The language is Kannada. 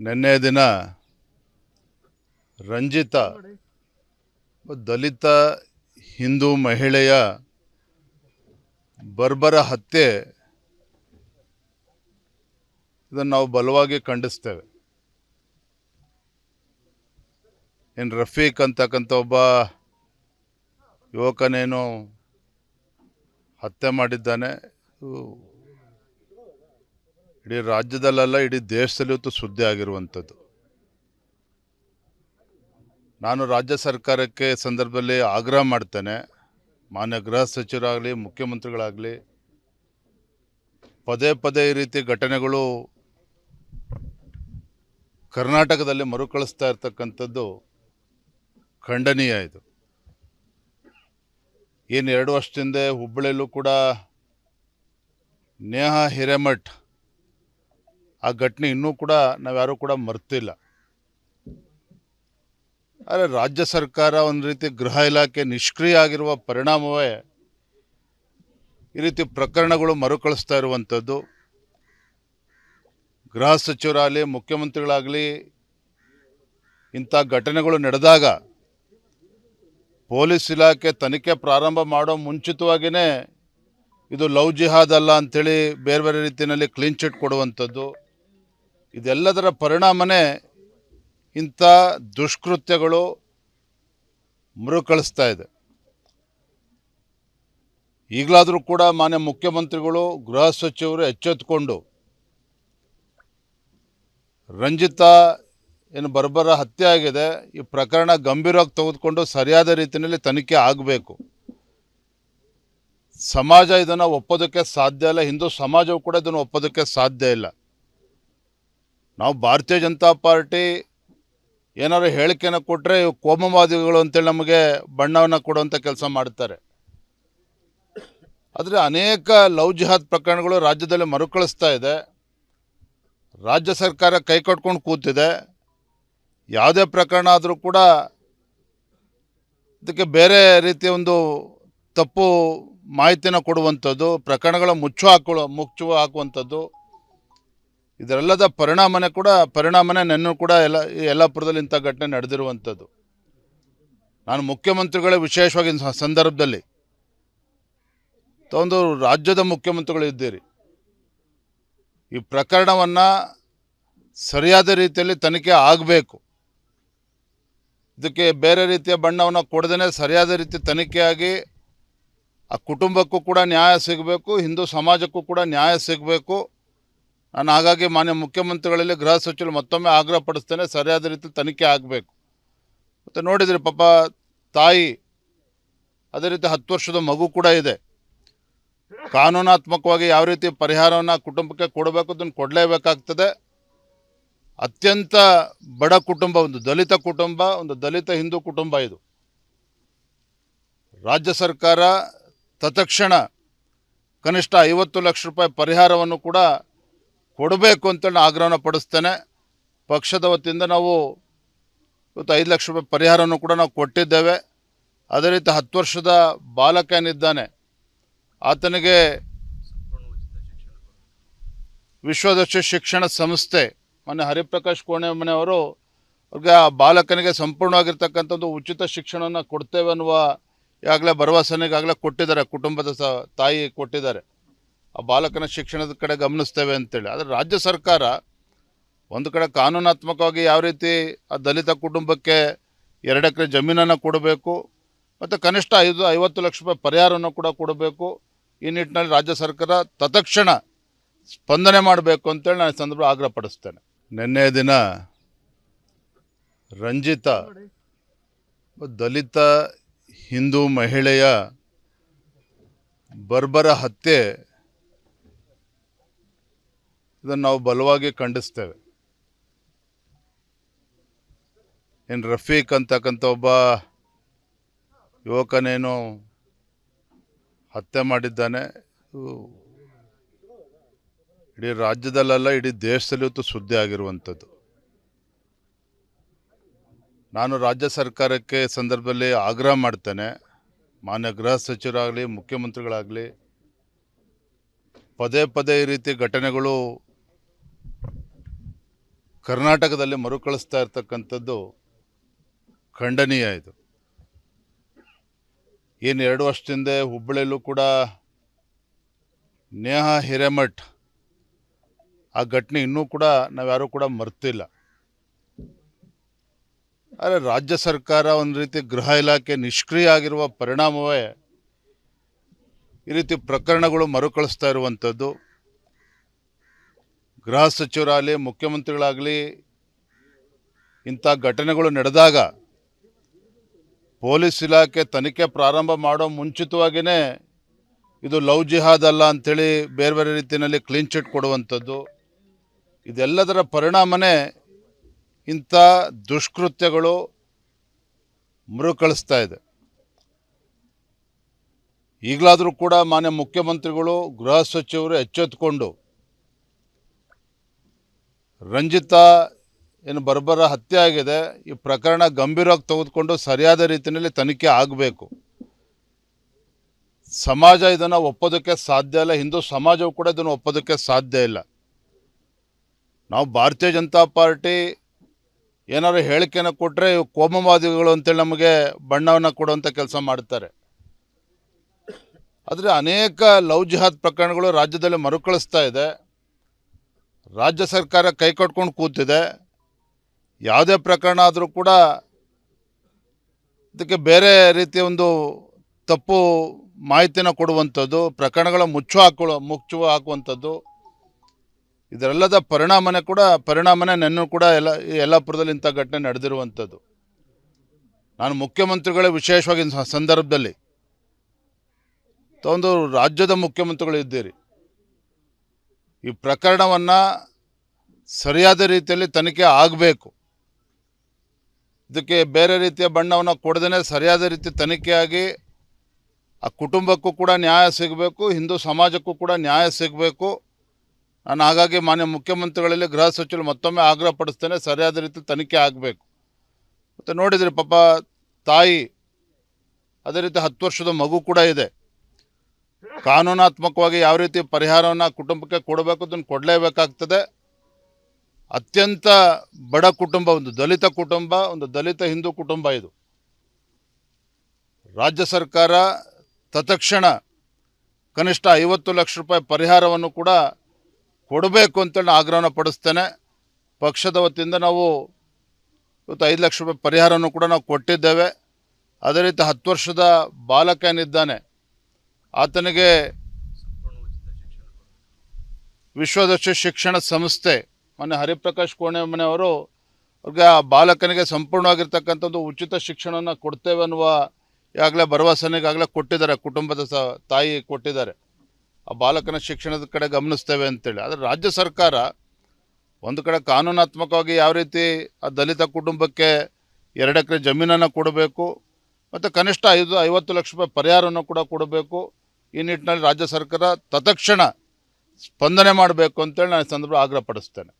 ನಿನ್ನೆ ದಿನ ರಂಜಿತ, ದಲಿತ ಹಿಂದೂ ಮಹಿಳೆಯ ಬರ್ಬರ ಹತ್ಯೆ ಇದನ್ನು ನಾವು ಬಲವಾಗಿ ಖಂಡಿಸ್ತೇವೆ. ಏನು ರಫೀಕ್ ಅಂತಕ್ಕಂಥ ಒಬ್ಬ ಯುವಕನೇನು ಹತ್ಯೆ ಮಾಡಿದ್ದಾನೆ ಇಡೀ ರಾಜ್ಯದಲ್ಲೆಲ್ಲ ಇಡೀ ದೇಶದಲ್ಲಿ ಇವತ್ತು ಸುದ್ದಿ ಆಗಿರುವಂಥದ್ದು. ನಾನು ರಾಜ್ಯ ಸರ್ಕಾರಕ್ಕೆ ಸಂದರ್ಭದಲ್ಲಿ ಆಗ್ರಹ ಮಾಡ್ತೇನೆ. ಮಾನ್ಯ ಗೃಹ ಸಚಿವರಾಗಲಿ, ಮುಖ್ಯಮಂತ್ರಿಗಳಾಗಲಿ, ಪದೇ ಪದೇ ಈ ರೀತಿ ಘಟನೆಗಳು ಕರ್ನಾಟಕದಲ್ಲಿ ಮರುಕಳಿಸ್ತಾ ಇರ್ತಕ್ಕಂಥದ್ದು ಖಂಡನೀಯ ಇದು. ಏನು ಎರಡು ವರ್ಷದಿಂದ ಹುಬ್ಬಳ್ಳಿಯಲ್ಲೂ ಕೂಡ ನೇಹಾ ಹಿರೇಮಠ್ ಆ ಘಟನೆ ಇನ್ನೂ ಕೂಡ ನಾವ್ಯಾರೂ ಕೂಡ ಮರ್ತಿಲ್ಲ. ಆದರೆ ರಾಜ್ಯ ಸರ್ಕಾರ ಒಂದು ರೀತಿ ಗೃಹ ಇಲಾಖೆ ನಿಷ್ಕ್ರಿಯ ಆಗಿರುವ ಪರಿಣಾಮವೇ ಈ ರೀತಿ ಪ್ರಕರಣಗಳು ಮರುಕಳಿಸ್ತಾ ಇರುವಂಥದ್ದು ಗೃಹ ಸಚಿವರಾಗಲಿ, ಮುಖ್ಯಮಂತ್ರಿಗಳಾಗಲಿ ಇಂಥ ಘಟನೆಗಳು ನಡೆದಾಗ ಪೊಲೀಸ್ ಇಲಾಖೆ ತನಿಖೆ ಪ್ರಾರಂಭ ಮಾಡೋ ಮುಂಚಿತವಾಗಿಯೇ ಇದು ಲವ್ ಜಿಹಾದ್ ಅಲ್ಲ ಅಂಥೇಳಿ ಬೇರೆ ಬೇರೆ ರೀತಿಯಲ್ಲಿ ಕ್ಲೀನ್ ಚಿಟ್ ಕೊಡುವಂಥದ್ದು ಇದೆಲ್ಲದರ ಪರಿಣಾಮನೇ ಇಂಥ ದುಷ್ಕೃತ್ಯಗಳು ಮರುಕಳಿಸ್ತಾ ಇದೆ. ಈಗಲಾದರೂ ಕೂಡ ಮಾನ್ಯ ಮುಖ್ಯಮಂತ್ರಿಗಳು, ಗೃಹ ಸಚಿವರು ಎಚ್ಚೆತ್ತುಕೊಂಡು ರಂಜಿತಾ ಏನು ಬರ್ಬರ ಹತ್ಯೆ ಆಗಿದೆ, ಈ ಪ್ರಕರಣ ಗಂಭೀರವಾಗಿ ತೆಗೆದುಕೊಂಡು ಸರಿಯಾದ ರೀತಿಯಲ್ಲಿ ತನಿಖೆ ಆಗಬೇಕು. ಸಮಾಜ ಇದನ್ನು ಒಪ್ಪೋದಕ್ಕೆ ಸಾಧ್ಯ ಇಲ್ಲ, ಹಿಂದೂ ಸಮಾಜವು ಕೂಡ ಇದನ್ನು ಒಪ್ಪೋದಕ್ಕೆ ಸಾಧ್ಯ ಇಲ್ಲ. ನಾವು ಭಾರತೀಯ ಜನತಾ ಪಾರ್ಟಿ ಏನಾದ್ರು ಹೇಳಿಕೆನ ಕೊಟ್ಟರೆ ಕೋಮವಾದಿಗಳು ಅಂತೇಳಿ ನಮಗೆ ಬಣ್ಣವನ್ನು ಕೊಡುವಂಥ ಕೆಲಸ ಮಾಡ್ತಾರೆ. ಆದರೆ ಅನೇಕ ಲವ್ ಜಿಹಾದ್ ಪ್ರಕರಣಗಳು ರಾಜ್ಯದಲ್ಲಿ ಮರುಕಳಿಸ್ತಾ ಇದೆ. ರಾಜ್ಯ ಸರ್ಕಾರ ಕೈ ಕಟ್ಕೊಂಡು ಕೂತಿದೆ. ಯಾವುದೇ ಪ್ರಕರಣ ಆದರೂ ಕೂಡ ಇದಕ್ಕೆ ಬೇರೆ ರೀತಿಯ ಒಂದು ತಪ್ಪು ಮಾಹಿತಿನ ಕೊಡುವಂಥದ್ದು, ಪ್ರಕರಣಗಳ ಮುಚ್ಚು ಹಾಕೊಳ್ಳೋ ಮುಚ್ಚು ಹಾಕುವಂಥದ್ದು ಇದರೆಲ್ಲದ ಪರಿಣಾಮನೇ ಕೂಡ, ಪರಿಣಾಮನೇ ನೆನ್ನು ಕೂಡ ಎಲ್ಲ ಯಲ್ಲಾಪುರದಲ್ಲಿ ಇಂಥ ಘಟನೆ ನಡೆದಿರುವಂಥದ್ದು. ನಾನು ಮುಖ್ಯಮಂತ್ರಿಗಳೇ ವಿಶೇಷವಾಗಿ ಸಂದರ್ಭದಲ್ಲಿ ಒಂದು ರಾಜ್ಯದ ಮುಖ್ಯಮಂತ್ರಿಗಳು ಇದ್ದೀರಿ. ಈ ಪ್ರಕರಣವನ್ನು ಸರಿಯಾದ ರೀತಿಯಲ್ಲಿ ತನಿಖೆ ಆಗಬೇಕು. ಇದಕ್ಕೆ ಬೇರೆ ರೀತಿಯ ಬಣ್ಣವನ್ನು ಕೊಡದೇ ಸರಿಯಾದ ರೀತಿ ತನಿಖೆಯಾಗಿ ಆ ಕುಟುಂಬಕ್ಕೂ ಕೂಡ ನ್ಯಾಯ ಸಿಗಬೇಕು, ಹಿಂದೂ ಸಮಾಜಕ್ಕೂ ಕೂಡ ನ್ಯಾಯ ಸಿಗಬೇಕು. ನಾನು ಹಾಗಾಗಿ ಮಾನ್ಯ ಮುಖ್ಯಮಂತ್ರಿಗಳಲ್ಲಿ ಗೃಹ ಸಚಿವರು ಮತ್ತೊಮ್ಮೆ ಆಗ್ರಹ ಪಡಿಸ್ತೇನೆ, ಸರಿಯಾದ ರೀತಿ ತನಿಖೆ ಆಗಬೇಕು. ಮತ್ತು ನೋಡಿದರೆ ಪಾಪ ತಾಯಿ, ಅದೇ ರೀತಿ ಹತ್ತು ವರ್ಷದ ಮಗು ಕೂಡ ಇದೆ. ಕಾನೂನಾತ್ಮಕವಾಗಿ ಯಾವ ರೀತಿ ಪರಿಹಾರವನ್ನು ಕುಟುಂಬಕ್ಕೆ ಕೊಡಬೇಕು ಅದನ್ನು ಕೊಡಲೇಬೇಕಾಗ್ತದೆ. ಅತ್ಯಂತ ಬಡ ಕುಟುಂಬ, ಒಂದು ದಲಿತ ಕುಟುಂಬ, ಒಂದು ದಲಿತ ಹಿಂದೂ ಕುಟುಂಬ ಇದು. ರಾಜ್ಯ ಸರ್ಕಾರ ತತ್ಕ್ಷಣ ಕನಿಷ್ಠ ಐವತ್ತು ಲಕ್ಷ ರೂಪಾಯಿ ಪರಿಹಾರವನ್ನು ಕೂಡ ಕೊಡಬೇಕು ಅಂತೇಳಿ ಆಗ್ರಹನ ಪಡಿಸ್ತೇನೆ. ಪಕ್ಷದ ವತಿಯಿಂದ ನಾವು ಇವತ್ತು ಐದು ಲಕ್ಷ ರೂಪಾಯಿ ಪರಿಹಾರವನ್ನು ಕೂಡ ನಾವು ಕೊಟ್ಟಿದ್ದೇವೆ. ಅದೇ ರೀತಿ ಹತ್ತು ವರ್ಷದ ಬಾಲಕ ಏನಿದ್ದಾನೆ, ಆತನಿಗೆ ವಿಶ್ವದರ್ಶಿ ಶಿಕ್ಷಣ ಸಂಸ್ಥೆ ಮೊನ್ನೆ ಹರಿಪ್ರಕಾಶ್ ಕೋಣೆ ಮನೆಯವರು ಅವ್ರಿಗೆ ಆ ಬಾಲಕನಿಗೆ ಸಂಪೂರ್ಣವಾಗಿರ್ತಕ್ಕಂಥದ್ದು ಉಚಿತ ಶಿಕ್ಷಣವನ್ನು ಕೊಡ್ತೇವೆ ಅನ್ನುವ ಈಗಾಗಲೇ ಭರವಸೆನಿಗಾಗಲೇ ಕೊಟ್ಟಿದ್ದಾರೆ, ಕುಟುಂಬದ ಸ ತಾಯಿ ಕೊಟ್ಟಿದ್ದಾರೆ. ಆ ಬಾಲಕನ ಶಿಕ್ಷಣದ ಕಡೆ ಗಮನಿಸ್ತೇವೆ ಅಂತೇಳಿ. ಆದರೆ ರಾಜ್ಯ ಸರ್ಕಾರ ಒಂದು ಕಡೆ ಕಾನೂನಾತ್ಮಕವಾಗಿ ಯಾವ ರೀತಿ ಆ ದಲಿತ ಕುಟುಂಬಕ್ಕೆ ಎರಡು ಎಕರೆ ಜಮೀನನ್ನು ಕೊಡಬೇಕು, ಮತ್ತು ಕನಿಷ್ಠ ಐದು, ಐವತ್ತು ಲಕ್ಷ ರೂಪಾಯಿ ಪರಿಹಾರವನ್ನು ಕೂಡ ಕೊಡಬೇಕು, ಈ ನಿಟ್ಟಿನಲ್ಲಿ ರಾಜ್ಯ ಸರ್ಕಾರ ತತ್ಕ್ಷಣ ಸ್ಪಂದನೆ ಮಾಡಬೇಕು ಅಂತೇಳಿ ನಾನು ಸಂದರ್ಭ ಆಗ್ರಹ ಪಡಿಸ್ತೇನೆ. ನಿನ್ನೆ ದಿನ ರಂಜಿತ, ದಲಿತ ಹಿಂದೂ ಮಹಿಳೆಯ ಬರ್ಬರ ಹತ್ಯೆ ಇದನ್ನು ನಾವು ಬಲವಾಗಿ ಖಂಡಿಸ್ತೇವೆ. ಏನು ರಫೀಕ್ ಅಂತಕ್ಕಂಥ ಒಬ್ಬ ಯುವಕನೇನು ಹತ್ಯೆ ಮಾಡಿದ್ದಾನೆ ಇಡೀ ರಾಜ್ಯದಲ್ಲೆಲ್ಲ ಇಡೀ ದೇಶದಲ್ಲಿ ಇವತ್ತು ಸುದ್ದಿ ಆಗಿರುವಂಥದ್ದು. ನಾನು ರಾಜ್ಯ ಸರ್ಕಾರಕ್ಕೆ ಸಂದರ್ಭದಲ್ಲಿ ಆಗ್ರಹ ಮಾಡ್ತೇನೆ. ಮಾನ್ಯ ಗೃಹ ಸಚಿವರಾಗಲಿ, ಮುಖ್ಯಮಂತ್ರಿಗಳಾಗಲಿ, ಪದೇ ಪದೇ ಈ ರೀತಿ ಘಟನೆಗಳು ಕರ್ನಾಟಕದಲ್ಲಿ ಮರುಕಳಿಸ್ತಾ ಇರ್ತಕ್ಕಂಥದ್ದು ಖಂಡನೀಯ ಇದು. ಏನು ಎರಡು ವರ್ಷದಿಂದ ಹುಬ್ಬಳ್ಳಿಯಲ್ಲೂ ಕೂಡ ನೇಹಾ ಹಿರೇಮಠ್ ಆ ಘಟನೆ ಇನ್ನೂ ಕೂಡ ನಾವ್ಯಾರೂ ಕೂಡ ಮರ್ತಿಲ್ಲ. ಆದರೆ ರಾಜ್ಯ ಸರ್ಕಾರ ಒಂದು ರೀತಿ ಗೃಹ ಇಲಾಖೆ ನಿಷ್ಕ್ರಿಯ ಆಗಿರುವ ಪರಿಣಾಮವೇ ಈ ರೀತಿ ಪ್ರಕರಣಗಳು ಮರುಕಳಿಸ್ತಾ ಇರುವಂಥದ್ದು. ಗೃಹ ಸಚಿವರಾಗಲಿ, ಮುಖ್ಯಮಂತ್ರಿಗಳಾಗಲಿ, ಇಂಥ ಘಟನೆಗಳು ನಡೆದಾಗ ಪೊಲೀಸ್ ಇಲಾಖೆ ತನಿಖೆ ಪ್ರಾರಂಭ ಮಾಡೋ ಮುಂಚಿತವಾಗಿಯೇ ಇದು ಲವ್ ಜಿಹಾದ್ ಅಲ್ಲ ಅಂಥೇಳಿ ಬೇರೆ ಬೇರೆ ರೀತಿಯಲ್ಲಿ ಕ್ಲೀನ್ ಚಿಟ್ ಕೊಡುವಂಥದ್ದು. ಇದೆಲ್ಲದರ ಪರಿಣಾಮನೇ ಇಂಥ ದುಷ್ಕೃತ್ಯಗಳು ಮರುಕಳಿಸ್ತಾ ಇದೆ. ಈಗಲಾದರೂ ಕೂಡ ಮಾನ್ಯ ಮುಖ್ಯಮಂತ್ರಿಗಳು, ಗೃಹ ಸಚಿವರು ಎಚ್ಚೆತ್ತುಕೊಂಡು ರಂಜಿತಾ ಏನು ಬರ್ಬರ ಹತ್ಯೆ ಆಗಿದೆ, ಈ ಪ್ರಕರಣ ಗಂಭೀರವಾಗಿ ತೆಗೆದುಕೊಂಡು ಸರಿಯಾದ ರೀತಿಯಲ್ಲಿ ತನಿಖೆ ಆಗಬೇಕು. ಸಮಾಜ ಇದನ್ನು ಒಪ್ಪೋದಕ್ಕೆ ಸಾಧ್ಯ ಇಲ್ಲ, ಹಿಂದೂ ಸಮಾಜವು ಕೂಡ ಇದನ್ನು ಒಪ್ಪೋದಕ್ಕೆ ಸಾಧ್ಯ ಇಲ್ಲ. ನಾವು ಭಾರತೀಯ ಜನತಾ ಪಾರ್ಟಿ ಏನಾದ್ರು ಹೇಳಿಕೆನ ಕೊಟ್ಟರೆ ಕೋಮವಾದಿಗಳು ಅಂತೇಳಿ ನಮಗೆ ಬಣ್ಣವನ್ನು ಕೊಡುವಂಥ ಕೆಲಸ ಮಾಡ್ತಾರೆ. ಆದರೆ ಅನೇಕ ಲವ್ ಜಿಹಾದ್ ಪ್ರಕರಣಗಳು ರಾಜ್ಯದಲ್ಲಿ ಮರುಕಳಿಸ್ತಾ ಇದೆ. ರಾಜ್ಯ ಸರ್ಕಾರ ಕೈ ಕಟ್ಕೊಂಡು ಕೂತಿದೆ. ಯಾವುದೇ ಪ್ರಕರಣ ಆದರೂ ಕೂಡ ಇದಕ್ಕೆ ಬೇರೆ ರೀತಿಯ ಒಂದು ತಪ್ಪು ಮಾಹಿತಿನ ಕೊಡುವಂಥದ್ದು, ಪ್ರಕರಣಗಳ ಮುಚ್ಚು ಹಾಕೊಳ್ಳೋ ಮುಚ್ಚು ಹಾಕುವಂಥದ್ದು, ಇದರೆಲ್ಲದ ಪರಿಣಾಮನೇ ಕೂಡ, ಪರಿಣಾಮನೇ ನೆನ್ನು ಕೂಡ ಎಲ್ಲ ಯಲ್ಲಾಪುರದಲ್ಲಿ ಇಂಥ ಘಟನೆ ನಡೆದಿರುವಂಥದ್ದು. ನಾನು ಮುಖ್ಯಮಂತ್ರಿಗಳೇ ವಿಶೇಷವಾಗಿ ಸಂದರ್ಭದಲ್ಲಿ ಒಂದು ರಾಜ್ಯದ ಮುಖ್ಯಮಂತ್ರಿಗಳು ಇದ್ದೀರಿ. ಈ ಪ್ರಕರಣವನ್ನು ಸರಿಯಾದ ರೀತಿಯಲ್ಲಿ ತನಿಖೆ ಆಗಬೇಕು. ಇದಕ್ಕೆ ಬೇರೆ ರೀತಿಯ ಬಣ್ಣವನ್ನು ಕೊಡದೇ ಸರಿಯಾದ ರೀತಿ ತನಿಖೆಯಾಗಿ ಆ ಕುಟುಂಬಕ್ಕೂ ಕೂಡ ನ್ಯಾಯ ಸಿಗಬೇಕು, ಹಿಂದೂ ಸಮಾಜಕ್ಕೂ ಕೂಡ ನ್ಯಾಯ ಸಿಗಬೇಕು. ನಾನು ಹಾಗಾಗಿ ಮಾನ್ಯ ಮುಖ್ಯಮಂತ್ರಿಗಳಲ್ಲಿ ಗೃಹ ಸಚಿವರು ಮತ್ತೊಮ್ಮೆ ಆಗ್ರಹ ಪಡಿಸ್ತೇನೆ, ಸರಿಯಾದ ರೀತಿ ತನಿಖೆ ಆಗಬೇಕು. ಮತ್ತು ನೋಡಿದರೆ ಪಾಪ ತಾಯಿ, ಅದೇ ರೀತಿ ಹತ್ತು ವರ್ಷದ ಮಗು ಕೂಡ ಇದೆ. ಕಾನೂನಾತ್ಮಕವಾಗಿ ಯಾವ ರೀತಿ ಪರಿಹಾರವನ್ನು ಕುಟುಂಬಕ್ಕೆ ಕೊಡಬೇಕು ಅದನ್ನು ಕೊಡಲೇಬೇಕಾಗ್ತದೆ. ಅತ್ಯಂತ ಬಡ ಕುಟುಂಬ, ಒಂದು ದಲಿತ ಕುಟುಂಬ, ಒಂದು ದಲಿತ ಹಿಂದೂ ಕುಟುಂಬ ಇದು. ರಾಜ್ಯ ಸರ್ಕಾರ ತತ್ಕ್ಷಣ ಕನಿಷ್ಠ ಐವತ್ತು ಲಕ್ಷ ರೂಪಾಯಿ ಪರಿಹಾರವನ್ನು ಕೂಡ ಕೊಡಬೇಕು ಅಂತೇಳಿ ಆಗ್ರಹನ ಪಡಿಸ್ತೇನೆ. ಪಕ್ಷದ ವತಿಯಿಂದ ನಾವು ಇವತ್ತು ಐದು ಲಕ್ಷ ರೂಪಾಯಿ ಪರಿಹಾರವನ್ನು ಕೂಡ ನಾವು ಕೊಟ್ಟಿದ್ದೇವೆ. ಅದೇ ರೀತಿ ಹತ್ತು ವರ್ಷದ ಬಾಲಕ ಏನಿದ್ದಾನೆ ಆತನಿಗೆ ವಿಶ್ವದರ್ಶ ಶಿಕ್ಷಣ ಸಂಸ್ಥೆ, ಮೊನ್ನೆ ಹರಿಪ್ರಕಾಶ್ ಕೋಣೆ ಮನೆಯವರು ಅವ್ರಿಗೆ ಆ ಬಾಲಕನಿಗೆ ಸಂಪೂರ್ಣವಾಗಿರ್ತಕ್ಕಂಥದ್ದು ಉಚಿತ ಶಿಕ್ಷಣವನ್ನು ಕೊಡ್ತೇವೆ ಅನ್ನುವ ಈಗಾಗಲೇ ಭರವಸೆನಿಗಾಗಲೇ ಕೊಟ್ಟಿದ್ದಾರೆ, ಕುಟುಂಬದ ಸ, ತಾಯಿ ಕೊಟ್ಟಿದ್ದಾರೆ. ಆ ಬಾಲಕನ ಶಿಕ್ಷಣದ ಕಡೆ ಗಮನಿಸ್ತೇವೆ ಅಂತೇಳಿ. ಆದರೆ ರಾಜ್ಯ ಸರ್ಕಾರ ಒಂದು ಕಡೆ ಕಾನೂನಾತ್ಮಕವಾಗಿ ಯಾವ ರೀತಿ ಆ ದಲಿತ ಕುಟುಂಬಕ್ಕೆ ಎರಡು ಎಕರೆ ಜಮೀನನ್ನು ಕೊಡಬೇಕು, ಮತ್ತು ಕನಿಷ್ಠ ಐದು, ಐವತ್ತು ಲಕ್ಷ ರೂಪಾಯಿ ಪರಿಹಾರವನ್ನು ಕೂಡ ಕೊಡಬೇಕು ಈ ನಿಟ್ಟಿನಲ್ಲಿ ರಾಜ್ಯ ಸರ್ಕಾರ ತತ್ಕ್ಷಣ ಸ್ಪಂದನೆ ಮಾಡಬೇಕು ಅಂತೇಳಿ ನಾನು ಸಂದರ್ಭ ಆಗ್ರಹಪಡಿಸ್ತೇನೆ.